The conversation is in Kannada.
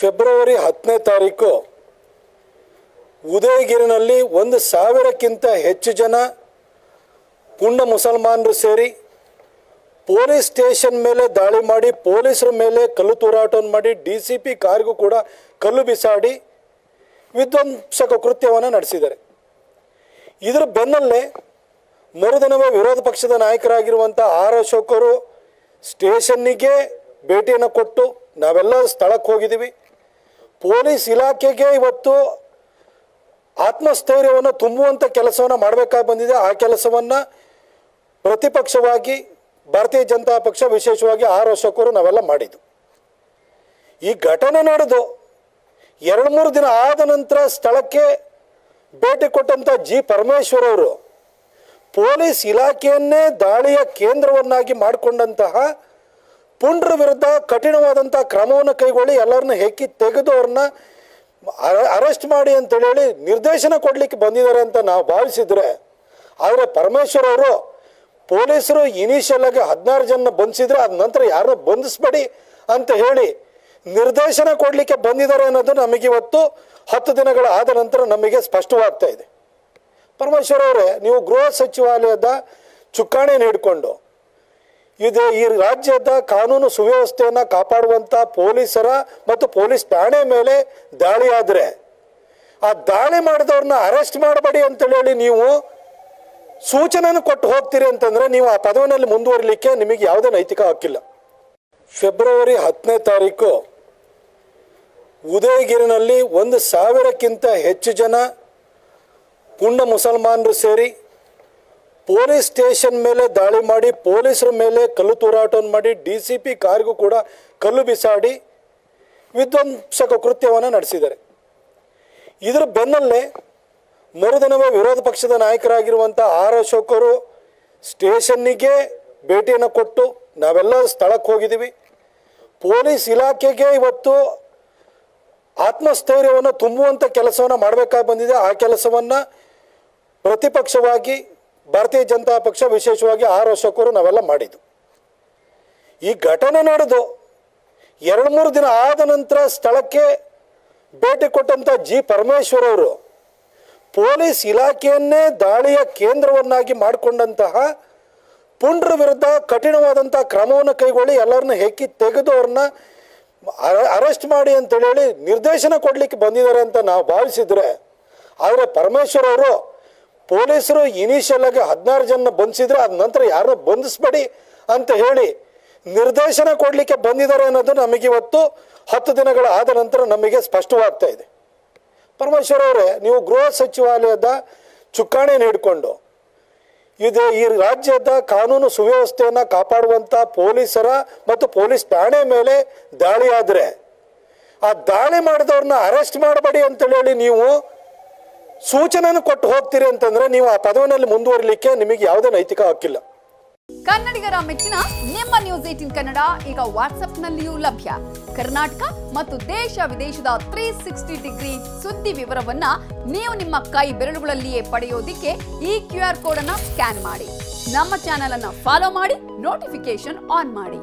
ಫೆಬ್ರವರಿ ಹತ್ತನೇ ತಾರೀಕು, ಉದಯಗಿರಿನಲ್ಲಿ ಒಂದು ಸಾವಿರಕ್ಕಿಂತ ಹೆಚ್ಚು ಜನ ಪುಂಡ ಮುಸಲ್ಮಾನರು ಸೇರಿ ಪೊಲೀಸ್ ಸ್ಟೇಷನ್ ಮೇಲೆ ದಾಳಿ ಮಾಡಿ, ಪೊಲೀಸರ ಮೇಲೆ ಕಲ್ಲು ತೂರಾಟವನ್ನು ಮಾಡಿ ಡಿ ಸಿ ಪಿ ಕಾರ್ಗೂ ಕೂಡ ಕಲ್ಲು ಬಿಸಾಡಿ ವಿಧ್ವಂಸಕ ಕೃತ್ಯವನ್ನು ನಡೆಸಿದ್ದಾರೆ. ಇದರ ಬೆನ್ನಲ್ಲೇ ಮರುದಿನವೇ ವಿರೋಧ ಪಕ್ಷದ ನಾಯಕರಾಗಿರುವಂಥ ಆರ್ ಅಶೋಕರು ಸ್ಟೇಷನ್ನಿಗೆ ಭೇಟಿಯನ್ನು ಕೊಟ್ಟು ನಾವೆಲ್ಲ ಸ್ಥಳಕ್ಕೆ ಹೋಗಿದ್ದೀವಿ. ಪೊಲೀಸ್ ಇಲಾಖೆಗೆ ಇವತ್ತು ಆತ್ಮಸ್ಥೈರ್ಯವನ್ನು ತುಂಬುವಂಥ ಕೆಲಸವನ್ನು ಮಾಡಬೇಕಾಗಿ ಬಂದಿದೆ. ಆ ಕೆಲಸವನ್ನು ಪ್ರತಿಪಕ್ಷವಾಗಿ, ಭಾರತೀಯ ಜನತಾ ಪಕ್ಷ ವಿಶೇಷವಾಗಿ ಆರ್ ಅಶೋಕರು ನಾವೆಲ್ಲ ಮಾಡಿದ್ದು. ಈ ಘಟನೆ ನಡೆದು ಎರಡು ಮೂರು ದಿನ ಆದ ನಂತರ ಸ್ಥಳಕ್ಕೆ ಭೇಟಿ ಕೊಟ್ಟಂಥ ಜಿ ಪರಮೇಶ್ವರ್ ಅವರು ಪೊಲೀಸ್ ಇಲಾಖೆಯನ್ನೇ ದಾಳಿಯ ಕೇಂದ್ರವನ್ನಾಗಿ ಮಾಡಿಕೊಂಡಂತಹ ಪುಂಡ್ರ ವಿರುದ್ಧ ಕಠಿಣವಾದಂಥ ಕ್ರಮವನ್ನು ಕೈಗೊಳ್ಳಿ, ಎಲ್ಲರನ್ನ ಹೆಕ್ಕಿ ತೆಗೆದು ಅವ್ರನ್ನ ಅರೆಸ್ಟ್ ಮಾಡಿ ಅಂತೇಳಿ ಹೇಳಿ ನಿರ್ದೇಶನ ಕೊಡಲಿಕ್ಕೆ ಬಂದಿದ್ದಾರೆ ಅಂತ ನಾವು ಭಾವಿಸಿದ್ರೆ, ಆದರೆ ಪರಮೇಶ್ವರ್ ಅವರು ಪೊಲೀಸರು ಇನಿಷಿಯಲ್ ಆಗಿ ಹದಿನಾರು ಜನ ಬಂಧಿಸಿದ್ರೆ ಅದ ನಂತರ ಯಾರನ್ನ ಬಂಧಿಸ್ಬೇಡಿ ಅಂತ ಹೇಳಿ ನಿರ್ದೇಶನ ಕೊಡಲಿಕ್ಕೆ ಬಂದಿದ್ದಾರೆ ಅನ್ನೋದು ನಮಗಿವತ್ತು ಹತ್ತು ದಿನಗಳ ಆದ ನಂತರ ನಮಗೆ ಸ್ಪಷ್ಟವಾಗ್ತಾ ಇದೆ. ಪರಮೇಶ್ವರ್ ಅವರೇ, ನೀವು ಗೃಹ ಸಚಿವಾಲಯದ ಚುಕ್ಕಾಣಿಯನ್ನು ಹಿಡ್ಕೊಂಡು ಇದು ಈ ರಾಜ್ಯದ ಕಾನೂನು ಸುವ್ಯವಸ್ಥೆಯನ್ನು ಕಾಪಾಡುವಂಥ ಪೊಲೀಸರ ಮತ್ತು ಪೊಲೀಸ್ ಠಾಣೆ ಮೇಲೆ ದಾಳಿ ಆದರೆ, ಆ ದಾಳಿ ಮಾಡಿದವ್ರನ್ನ ಅರೆಸ್ಟ್ ಮಾಡಬೇಡಿ ಅಂತೇಳಿ ನೀವು ಸೂಚನೆಯನ್ನು ಕೊಟ್ಟು ಹೋಗ್ತೀರಿ ಅಂತಂದರೆ ನೀವು ಆ ಪದವಿನಲ್ಲಿ ಮುಂದುವರಿಲಿಕ್ಕೆ ನಿಮಗೆ ಯಾವುದೇ ನೈತಿಕ ಹಕ್ಕಿಲ್ಲ. ಫೆಬ್ರವರಿ ಹತ್ತನೇ ತಾರೀಕು ಉದಯಗಿರಿನಲ್ಲಿ ಒಂದು ಸಾವಿರಕ್ಕಿಂತ ಹೆಚ್ಚು ಜನ ಪುಂಡ ಮುಸಲ್ಮಾನರು ಸೇರಿ ಪೊಲೀಸ್ ಸ್ಟೇಷನ್ ಮೇಲೆ ದಾಳಿ ಮಾಡಿ, ಪೊಲೀಸರ ಮೇಲೆ ಕಲ್ಲು ತೂರಾಟವನ್ನು ಮಾಡಿ, ಡಿ ಸಿ ಪಿ ಕಾರ್ಗೂ ಕೂಡ ಕಲ್ಲು ಬಿಸಾಡಿ ವಿಧ್ವಂಸಕ ಕೃತ್ಯವನ್ನು ನಡೆಸಿದ್ದಾರೆ. ಇದರ ಬೆನ್ನಲ್ಲೇ ಮರುದಿನವೇ ವಿರೋಧ ಪಕ್ಷದ ನಾಯಕರಾಗಿರುವಂಥ ಆರ್ ಅಶೋಕರು ಸ್ಟೇಷನ್ನಿಗೆ ಭೇಟಿಯನ್ನು ಕೊಟ್ಟು ನಾವೆಲ್ಲ ಸ್ಥಳಕ್ಕೆ ಹೋಗಿದ್ದೀವಿ. ಪೊಲೀಸ್ ಇಲಾಖೆಗೆ ಇವತ್ತು ಆತ್ಮಸ್ಥೈರ್ಯವನ್ನು ತುಂಬುವಂಥ ಕೆಲಸವನ್ನು ಮಾಡಬೇಕಾಗಿ ಬಂದಿದೆ. ಆ ಕೆಲಸವನ್ನು ಪ್ರತಿಪಕ್ಷವಾಗಿ ಭಾರತೀಯ ಜನತಾ ಪಕ್ಷ ವಿಶೇಷವಾಗಿ ಆರ್ ಅಶೋಕರು ನಾವೆಲ್ಲ ಮಾಡಿದ್ದು. ಈ ಘಟನೆ ನಡೆದು ಎರಡು ಮೂರು ದಿನ ಆದ ನಂತರ ಸ್ಥಳಕ್ಕೆ ಭೇಟಿ ಕೊಟ್ಟಂಥ ಜಿ ಪರಮೇಶ್ವರ್ ಅವರು ಪೊಲೀಸ್ ಇಲಾಖೆಯನ್ನೇ ದಾಳಿಯ ಕೇಂದ್ರವನ್ನಾಗಿ ಮಾಡಿಕೊಂಡಂತಹ ಪುಂಡ್ರ ವಿರುದ್ಧ ಕಠಿಣವಾದಂಥ ಕ್ರಮವನ್ನು ಕೈಗೊಳ್ಳಿ, ಎಲ್ಲರನ್ನ ಹೆಕ್ಕಿ ತೆಗೆದು ಅವ್ರನ್ನ ಅರೆಸ್ಟ್ ಮಾಡಿ ಅಂತೇಳಿ ನಿರ್ದೇಶನ ಕೊಡಲಿಕ್ಕೆ ಬಂದಿದ್ದಾರೆ ಅಂತ ನಾವು ಭಾವಿಸಿದ್ರೆ, ಆದರೆ ಪರಮೇಶ್ವರ್ ಅವರು ಪೊಲೀಸರು ಇನಿಷಿಯಲ್ ಆಗಿ ಹದಿನಾರು ಜನ ಬಂಧಿಸಿದ್ರೆ ಅದ ನಂತರ ಯಾರನ್ನ ಬಂಧಿಸ್ಬೇಡಿ ಅಂತ ಹೇಳಿ ನಿರ್ದೇಶನ ಕೊಡಲಿಕ್ಕೆ ಬಂದಿದ್ದಾರೆ ಅನ್ನೋದು ನಮಗಿವತ್ತು ಹತ್ತು ದಿನಗಳ ಆದ ನಂತರ ನಮಗೆ ಸ್ಪಷ್ಟವಾಗ್ತಾ ಇದೆ. ಪರಮೇಶ್ವರ್ ಅವರೇ, ನೀವು ಗೃಹ ಸಚಿವಾಲಯದ ಚುಕ್ಕಾಣೆ ಹಿಡ್ಕೊಂಡು ಇದು ಈ ರಾಜ್ಯದ ಕಾನೂನು ಸುವ್ಯವಸ್ಥೆಯನ್ನು ಕಾಪಾಡುವಂಥ ಪೊಲೀಸರ ಮತ್ತು ಪೊಲೀಸ್ ಠಾಣೆ ಮೇಲೆ ದಾಳಿ ಆದರೆ ಆ ದಾಳಿ ಮಾಡಿದವ್ರನ್ನ ಅರೆಸ್ಟ್ ಮಾಡಬೇಡಿ ಅಂತೇಳಿ ನೀವು ಸೂಚನೆಯನ್ನು ಕೊಟ್ಟು ಹೋಗ್ತೀರಿ ಅಂತಂದ್ರೆ ನೀವು ಆ ಪದವಿನಲ್ಲಿ ಮುಂದುವರಿಲಿಕ್ಕೆ ನಿಮಗೆ ಯಾವುದೇ ನೈತಿಕ ಹಕ್ಕಿಲ್ಲ. ಕನ್ನಡಿಗರ ಮೆಚ್ಚಿನ ನಿಮ್ಮ ನ್ಯೂಸ್ ಏಟಿನ್ ಕನ್ನಡ ಈಗ ವಾಟ್ಸ್ಆಪ್ನಲ್ಲಿಯೂ ಲಭ್ಯ. ಕರ್ನಾಟಕ ಮತ್ತು ದೇಶ ವಿದೇಶದ ತ್ರೀ ಸಿಕ್ಸ್ಟಿ ಡಿಗ್ರಿ ಸುದ್ದಿ ವಿವರವನ್ನ ನೀವು ನಿಮ್ಮ ಕೈ ಬೆರಳುಗಳಲ್ಲಿಯೇ ಪಡೆಯೋದಿಕ್ಕೆ ಈ ಕ್ಯೂ ಆರ್ ಕೋಡ್ ಅನ್ನ ಸ್ಕ್ಯಾನ್ ಮಾಡಿ. ನಮ್ಮ ಚಾನೆಲ್ ಅನ್ನ ಫಾಲೋ ಮಾಡಿ ನೋಟಿಫಿಕೇಶನ್ ಆನ್ ಮಾಡಿ.